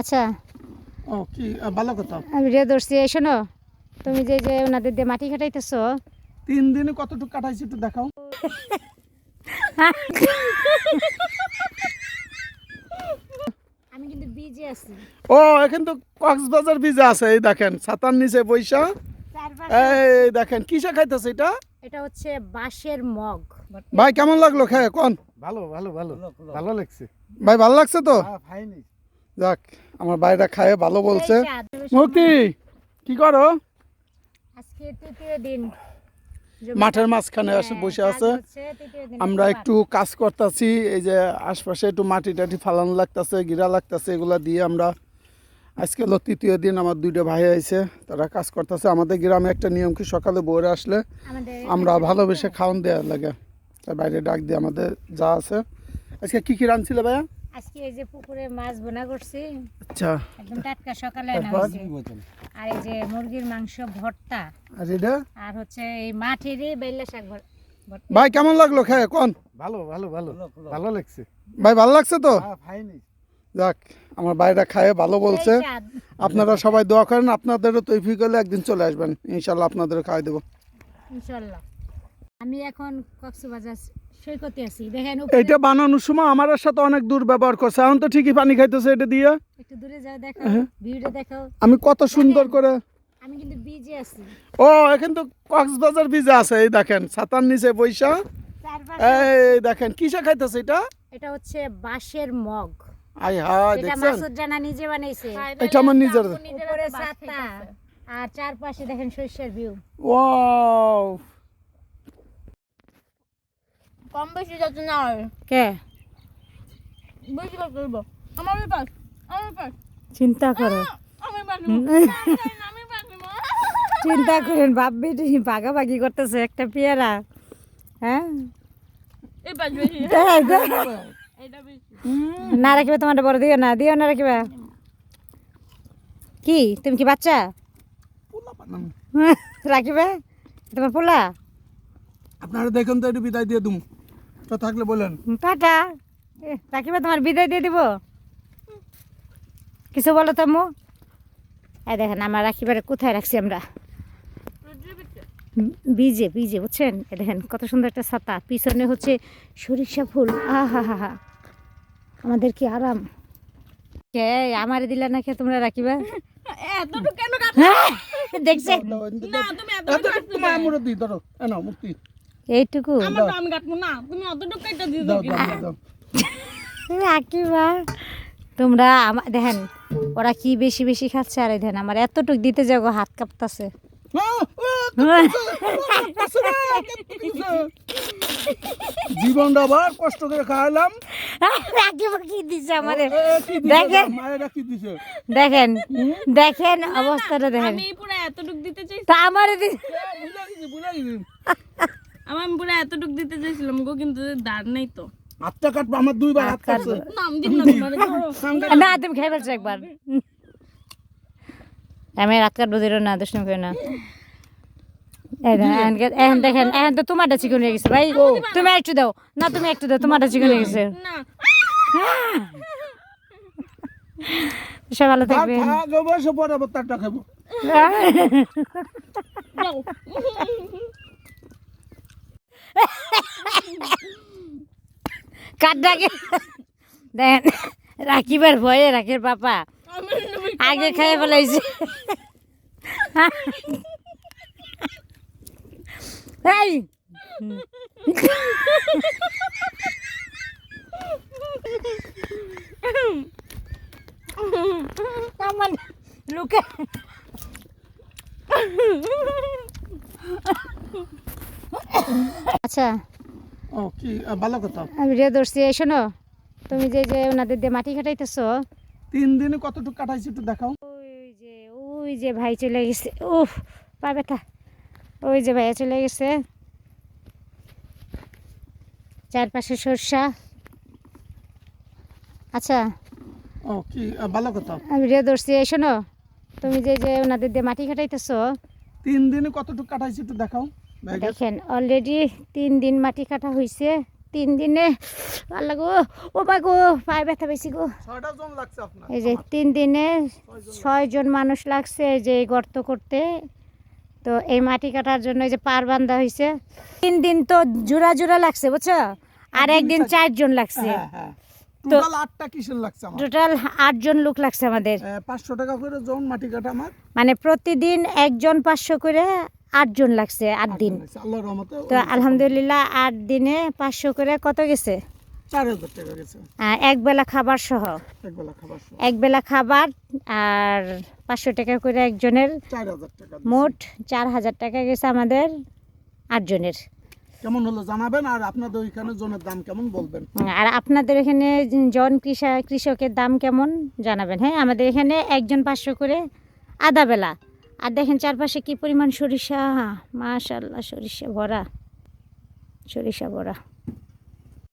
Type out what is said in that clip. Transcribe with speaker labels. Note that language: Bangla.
Speaker 1: আচ্ছা।
Speaker 2: ও কি ভালো কথা।
Speaker 1: আমি ভিডিও ধরছি এই শোনো তুমি যে যে ওনাদের দিয়ে মাটি কাটাইতেছো
Speaker 2: তিন দিনে কতটুকু কাটাইছি একটু দেখাও।
Speaker 1: আমি কিন্তু বিজি আছি।
Speaker 2: ও এখন তো কক্সবাজার ভিজা আছে এই দেখেন ছাতার নিচে বৈশা এই দেখেন কিসে খাইতেছে এটা?
Speaker 1: এটা হচ্ছে বাঁশের মগ।
Speaker 2: ভাই কেমন লাগল খায় কোন?
Speaker 3: ভালো ভালো ভালো ভালো লাগছে।
Speaker 2: ভাই ভালো লাগছে তো?
Speaker 3: ফাইনি।
Speaker 2: যাক আমার ভাইরা খায় ভালো বলছে। মুক্তি কি করো?
Speaker 1: আজকে তৃতীয় দিন।
Speaker 2: মাঠের মাঝখানে এসে
Speaker 1: হ্যাঁ,
Speaker 2: বসে আছে। আমরা একটু কাজ করতেছি এই যে আশপাশে একটু মাটি টাটি ফালানো লাগতেছে গিরা লাগতেছে এগুলা দিয়ে আমরা আজকে হলো তৃতীয় দিন আমার দুইটা ভাই আছে তারা কাজ করতেছে। আমাদের গ্রামে একটা নিয়ম কি সকালে বইরে আসলে আমরা ভালোবেসে খাওয়ান দেওয়া লাগে। তাই বাইরে ডাক দিয়ে আমাদের যা আছে। আজকে কি কি রাঁধছিল ভাইয়া?
Speaker 1: আজকে এই যে পুকুরে মাছ বোনা করছি।
Speaker 2: আচ্ছা।
Speaker 1: একদম টাটকা সকালে আর এই যে মুরগির মাংস ভর্তা।
Speaker 2: আর এটা?
Speaker 1: আর হচ্ছে এই মাঠেরই বেল্লা শাক
Speaker 2: ভাই কেমন লাগল খায়? কোন?
Speaker 3: ভালো ভালো ভালো। ভালো লাগছে।
Speaker 2: ভাই ভালো লাগছে তো?
Speaker 3: ফাইনি।
Speaker 2: যাক আমার ভাইরা খায় ভালো বলছে। আপনারা সবাই দোয়া করেন আপনাদেরও তৈফিক হলে একদিন চলে আসবেন। ইনশাল্লাহ আপনাদেরও খাওয়াই দেবো।
Speaker 1: ইনশাল্লাহ। আমি এখন কক্সবাজার সৈকতে আছি। দেখেন
Speaker 2: এটা বানানোর সময় আমার সাথে অনেক দূর ব্যবহার করছে। এখন তো ঠিকই পানি খাইতেছে এটা দিয়ে।
Speaker 1: একটু দূরে যাও দেখো
Speaker 2: হ্যাঁ।
Speaker 1: ভিউটা দেখো
Speaker 2: আমি কত সুন্দর করে
Speaker 1: আমি কিন্তু বিজি আছি।
Speaker 2: ও এখন তো কক্সবাজার ভিজা আছে এই দেখেন ছাতার নিচে বৈশা এই দেখেন কিসে খাইতেছে এটা?
Speaker 1: এটা হচ্ছে বাঁশের মগ।
Speaker 2: আই
Speaker 1: এটা
Speaker 2: দেখছেন?
Speaker 1: মাসুদ জানা নিজে বানাইছে।
Speaker 2: এটা আমার নিজের
Speaker 1: উপরে ছাতা। আর চারপাশে দেখেন শস্যের ভিউ।
Speaker 2: ওয়াও।
Speaker 4: কম বেশি যাচ্ছে না আর।
Speaker 1: কে?
Speaker 4: বেশি করে করব। আমার পাস আমার পাস।
Speaker 1: চিন্তা করো। চিন্তা করেন বাপ বেটি ভাগাভাগি করতেছে একটা পেয়ারা। হ্যাঁ।
Speaker 4: এটা বেশি।
Speaker 1: না রাখিবে তোমার বড় দিও না দিও না রাখিবে। কি তুমি কি বাচ্চা? রাখিবে? তোমার পোলা?
Speaker 2: আপনারা দেখুন তো একটু বিদায় দিয়ে দুম। তো থাকলে বলেন।
Speaker 1: টাটা। এ, তোমার বিদায় দিয়ে দিব। কিছু বলো তো মু? এই দেখেন আমার রাখিবারে কোথায় রাখছি আমরা? বিজে বিজে বুঝছেন? এ দেখেন কত সুন্দর একটা ছাতা। পিছনে হচ্ছে সরিষা ফুল। আহা হা হা আমাদের কি আরাম? কে আমারে দিলা না কে তোমরা রাখিবা?
Speaker 4: এতটুকু কেন কাট
Speaker 1: হ্যাঁ, দেখছেন
Speaker 4: না তুমি এত
Speaker 2: এত তোমার আমরে দিই ধরো। এ মুক্তি।
Speaker 1: এইটুকু।
Speaker 4: আমি কাটবো না তুমি অতটুকু কাটটা দিয়ে
Speaker 2: দাও
Speaker 4: দাও
Speaker 2: দাও দাও
Speaker 1: রাখিবা তোমরা আমা দেখেন ওরা কি বেশি বেশি খাচ্ছে আর দেখেন আমার এতটুক দিতে যাব হাত কাঁপতাছে।
Speaker 2: জীবনটা আবার কষ্ট করে খাওয়ালাম।
Speaker 1: দেখেন। দেখেন দেখেন অবস্থাটা দেখেন।
Speaker 4: আমি দিতে চাই
Speaker 1: তা আমারে
Speaker 4: আমার পুরো এতটুকু দিতে চাইছিলাম গো কিন্তু দাঁড় নেই তো।
Speaker 2: হাতটা কাটবো আমার দুইবার হাত কাটছে।
Speaker 4: না
Speaker 1: তুমি খাই ফেলছো একবার। আমি রাত কাটবো দিল না দুষ্ণ করে না। এখন দেখেন এখন তো তোমারটা চিকন হয়ে গেছে ভাই। তুমি একটু দাও। না তুমি একটু দাও তোমারটা চিকন হয়ে গেছে।
Speaker 4: না।
Speaker 1: ভালো থাকবেন।
Speaker 2: পরে খাব।
Speaker 4: যাও
Speaker 1: কাঠটাকে দেখেন রাখিবার ভয়ে রাখের পাপা আগে খাই ফেলাইছে এই! লুকে আচ্ছা।
Speaker 2: ও কি ভালো কথা।
Speaker 1: আমি ভিডিও ধরছি এই শোনো তুমি যে যে ওনাদের দিয়ে মাটি কাটাইতেছো
Speaker 2: তিন দিনে কতটুকু কাটাইছি একটু দেখাও।
Speaker 1: ওই যে ওই যে ভাই চলে গেছে উফ পা ব্যথা। ওই যে ভাইয়া চলে গেছে। চারপাশে সরষা। আচ্ছা।
Speaker 2: ও কি ভালো কথা।
Speaker 1: আমি ভিডিও ধরছি এই শোনো তুমি যে যে ওনাদের দিয়ে মাটি কাটাইতেছো
Speaker 2: তিন দিনে কতটুকু কাটাইছি একটু দেখাও।
Speaker 1: দেখেন অলরেডি তিন দিন মাটি কাটা হয়েছে তিন দিনে আল্লাহ গো ও মা গো পায়ে ব্যথা বেশি গো। এই যে তিন দিনে ছয়জন মানুষ লাগছে এই যে গর্ত করতে। তো এই মাটি কাটার জন্য এই যে পার বান্ধা হয়েছে তিন দিন তো জোড়া জোড়া লাগছে বুঝছ? আর একদিন চারজন লাগছে।
Speaker 2: হ্যাঁ হ্যাঁ। টোটাল আটটা কিসের লাগছে আমার?
Speaker 1: টোটাল আটজন লোক লাগছে আমাদের।
Speaker 2: পাঁচশো টাকা করে জন মাটি কাটা আমার।
Speaker 1: মানে প্রতিদিন একজন পাঁচশো করে আটজন লাগছে আট দিন। তো আলহামদুলিল্লাহ আট দিনে পাঁচশো করে কত গেছে?
Speaker 2: চার হাজার টাকা গেছে।
Speaker 1: আহ, এক বেলা খাবার সহ?
Speaker 2: একবেলা খাবার
Speaker 1: এক বেলা খাবার আর পাঁচশো টাকা করে একজনের। মোট চার হাজার টাকা গেছে আমাদের আটজনের
Speaker 2: কেমন হলো জানাবেন আর আপনাদের ওইখানে জনের দাম কেমন বলবেন?
Speaker 1: আর আপনাদের এখানে জন কৃষা কৃষকের দাম কেমন জানাবেন হ্যাঁ? আমাদের এখানে একজন পাঁচশো করে আধা বেলা। আর দেখেন চারপাশে কি পরিমাণ সরিষা? মাশাল্লাহ সরিষা ভরা সরিষা ভরা